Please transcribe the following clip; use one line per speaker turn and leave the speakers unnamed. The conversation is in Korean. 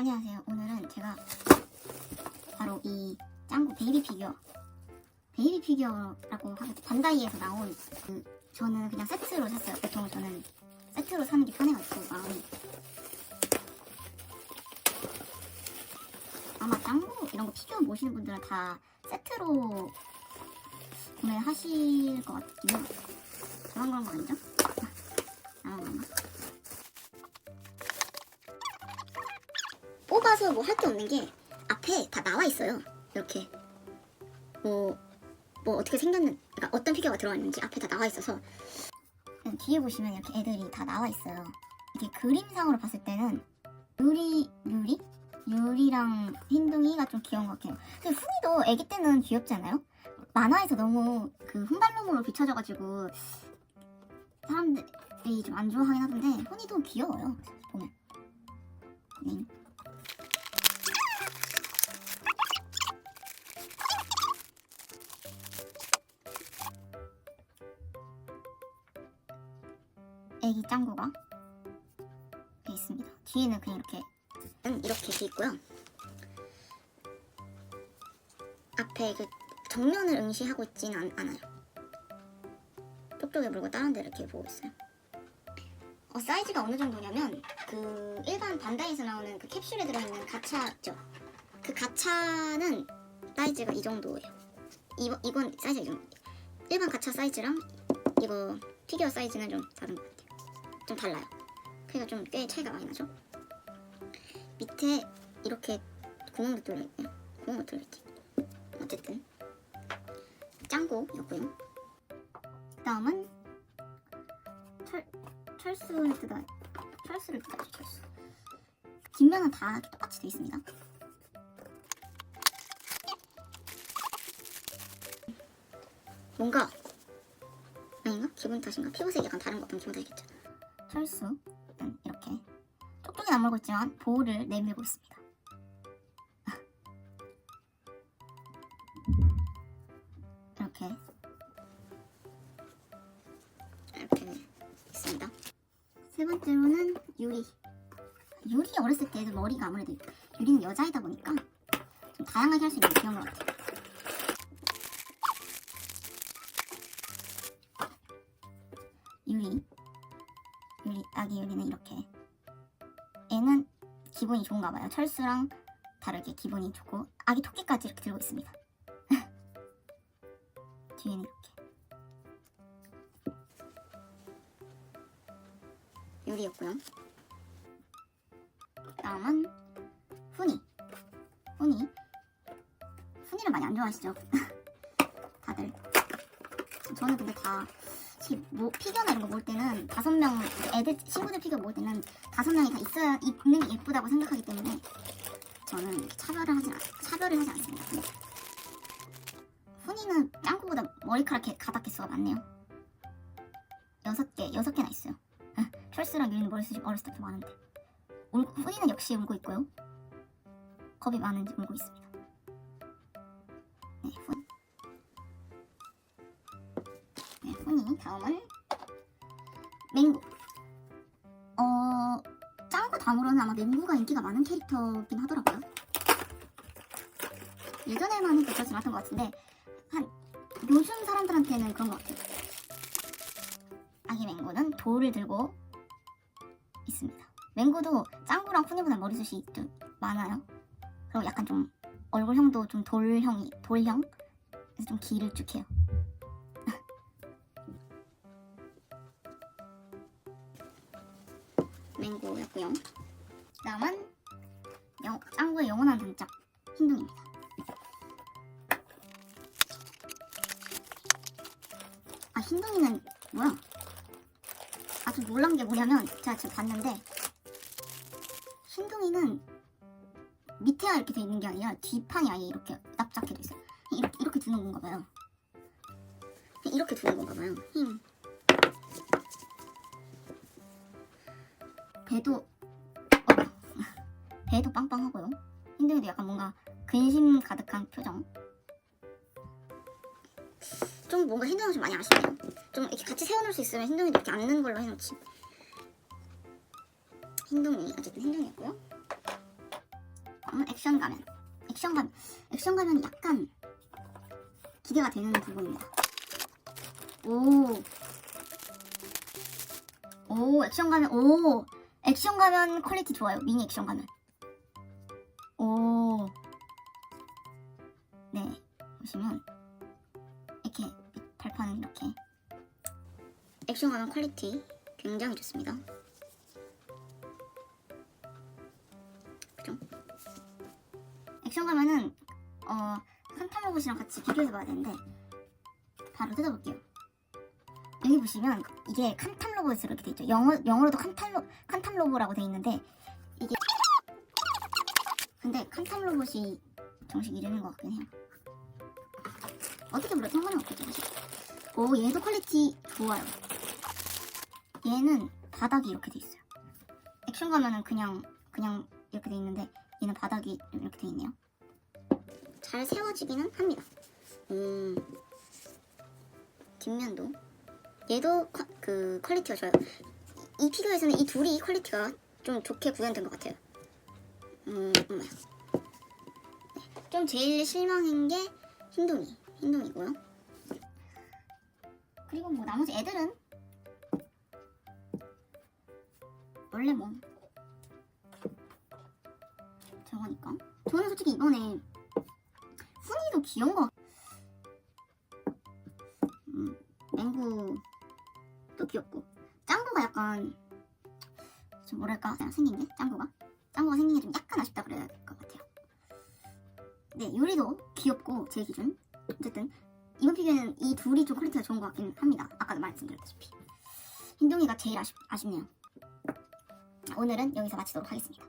안녕하세요. 오늘은 제가 바로 이 짱구 베이비 피규어 베이비 피규어라고 하겠죠. 반다이에서 나온 그 저는 그냥 세트로 샀어요. 보통 저는 세트로 사는 게 편해가지고 마음이 아마 짱구 이런 거 피규어 모시는 분들은 다 세트로 구매하실 것 같아요. 저만 그런 거 아니죠? 뽑아서 뭐 할 게 없는 게 앞에 다 나와 있어요. 이렇게 뭐, 뭐 어떻게 생겼는, 그러니까 어떤 피규어가 들어가 있는지 앞에 다 나와 있어서 뒤에 보시면 이렇게 애들이 다 나와 있어요. 이게 그림상으로 봤을 때는 유리, 유리? 유리랑 흰둥이가 좀 귀여운 것 같아요. 근데 훈이도 애기 때는 귀엽지 않아요? 만화에서 너무 그 훈발놈으로 비춰져가지고 사람들이 좀 안 좋아하긴 하던데 훈이도 귀여워요. 보면. 네. 애기 짱구가 돼 있습니다. 뒤에는 그냥 이렇게 음, 이렇게 돼 있고요. 앞에 그 정면을 응시하고 있지는 않, 않아요. 쪽쪽에 물고 다른 데 이렇게 보고 있어요. 어, 사이즈가 어느 정도냐면 그 일반 반다이에서 나오는 그 캡슐에 들어있는 가차죠. 그 가차는 사이즈가 이 정도예요. 이, 이건 사이즈가 이 정도. 일반 가차 사이즈랑 이거 피규어 사이즈는 좀 다른 것 같아요. 좀 달라요. 그러니까 좀꽤 차이가 많이 나죠. 밑에 이렇게 구멍도 뚫려 있네요. 구멍도 뚫려 있지. 어쨌든 짱구였고요. 다음은 철 철수를 뜯어 철수를 뜯어야죠 철수. 뒷면은 다 똑같이 돼 있습니다. 뭔가 아닌가? 기분 탓인가? 피부색이 약간 다른 것 같으면 기분 탓이겠죠. 철수 일단 이렇게 쪽쪽이 안 물고 있지만 볼을 내밀고 있습니다. 이렇게 이렇게 있습니다. 세 번째로는 유리. 유리 어렸을 때도 머리가 아무래도 유리는 여자이다 보니까 좀 다양하게 할 수 있는 게 귀여운 것 같아요. 유리. 유리, 아기 유리는 이렇게. 얘는 기분이 좋은가 봐요. 철수랑 다르게 기분이 좋고 아기 토끼까지 이렇게 들고 있습니다. 뒤에는 이렇게. 유리였고요. 다음은 훈이. 훈이. 훈이를 많이 안 좋아하시죠? 다들. 저는 근데 다 지- 뭐 피규어나 이런 거 모을 때는 다섯 명 애들 친구들 피규어 모을 때는 다섯 명이 다 있어야 있는 게 예쁘다고 생각하기 때문에 저는 차별을 하지 않, 차별을 하지 않습니다. 훈이는 짱구보다 머리카락 가닥 개수가 많네요. 여섯 개 여섯 개나 있어요. 철수랑 유리는 머리숱이 어렸을 때부터 많은데 울, 훈이는 역시 울고 있고요. 겁이 많은지 울고 있습니다. 네, 훈. 네, 훈이 다음은 맹구. 어, 짱구 다음으로는 아마 맹구가 인기가 많은 캐릭터긴 하더라고요. 예전에만은 그렇지 않았던 것 같은데 한 요즘 사람들한테는 그런 것 같아요. 아기 맹구는 돌을 들고 있습니다. 맹구도 짱구랑 훈이보다 머리숱이 좀 많아요. 그리고 약간 좀 얼굴형도 좀 돌형이 돌형 그래서 좀 길쭉해요. 맹구였고요. 다음은 영, 짱구의 영원한 단짝 흰둥입니다. 아 흰둥이는 뭐야? 아주 놀란 게 뭐냐면 제가 지금 봤는데 흰둥이는 밑에가 이렇게 돼 있는 게 아니라 뒷판이 아예 이렇게 납작해 돼 있어요. 이렇게 이렇게 두는 건가 봐요. 이렇게 두는 건가 봐요. 흰. 배도 어, 배도 빵빵하고요. 흰둥이도 약간 뭔가 근심 가득한 표정. 좀 뭔가 흰둥이가 좀 많이 아쉽네요. 좀 이렇게 같이 세워놓을 수 있으면 흰둥이도 이렇게 앉는 걸로 해놓지. 흰둥이 어쨌든 흰둥이였고요. 다음은 액션 가면. 액션 가면. 액션 가면이 약간 기대가 되는 부분입니다. 오. 오, 액션 가면, 오. 액션 가면 퀄리티 좋아요. 미니 액션 가면. 오. 네. 보시면, 이렇게, 발판은 이렇게. 액션 가면 퀄리티 굉장히 좋습니다. 그죠? 액션 가면은, 어, 칸탐 로봇이랑 같이 비교해 봐야 되는데, 바로 뜯어볼게요. 여기 보시면 이게 칸탐 로봇으로 이렇게 돼 있죠. 영어 영어로도 칸탐 로칸 탐 로봇이라고 돼 있는데 이게 근데 칸탐 로봇이 정식 이름인 것 같긴 해요. 어떻게 불러도 상관은 없겠죠, 사실. 오, 얘도 퀄리티 좋아요. 얘는 바닥이 이렇게 돼 있어요. 액션 가면은 그냥 그냥 이렇게 돼 있는데 얘는 바닥이 좀 이렇게 돼 있네요. 잘 세워지기는 합니다. 음, 뒷면도 얘도 퀄- 그 퀄리티가 좋아요. 이 피규어에서는 이 둘이 퀄리티가 좀 좋게 구현된 것 같아요. 음, 음. 네. 좀 제일 실망인 게 흰둥이, 흰둥이고요. 그리고 뭐 나머지 애들은 원래 뭐 저거니까. 저는 솔직히 이번에 훈이도 귀여운 거. 같- 음, 맹구도 귀엽고 짱구가 약간 좀 뭐랄까 생긴 게 짱구가 짱구가 생긴 게 좀 약간 아쉽다 그래야 될 것 같아요. 네 요리도 귀엽고 제 기준 어쨌든 이번 피규어는 이 둘이 좀 퀄리티가 좋은 것 같긴 합니다. 아까도 말씀드렸다시피 흰둥이가 제일 아쉽, 아쉽네요. 오늘은 여기서 마치도록 하겠습니다.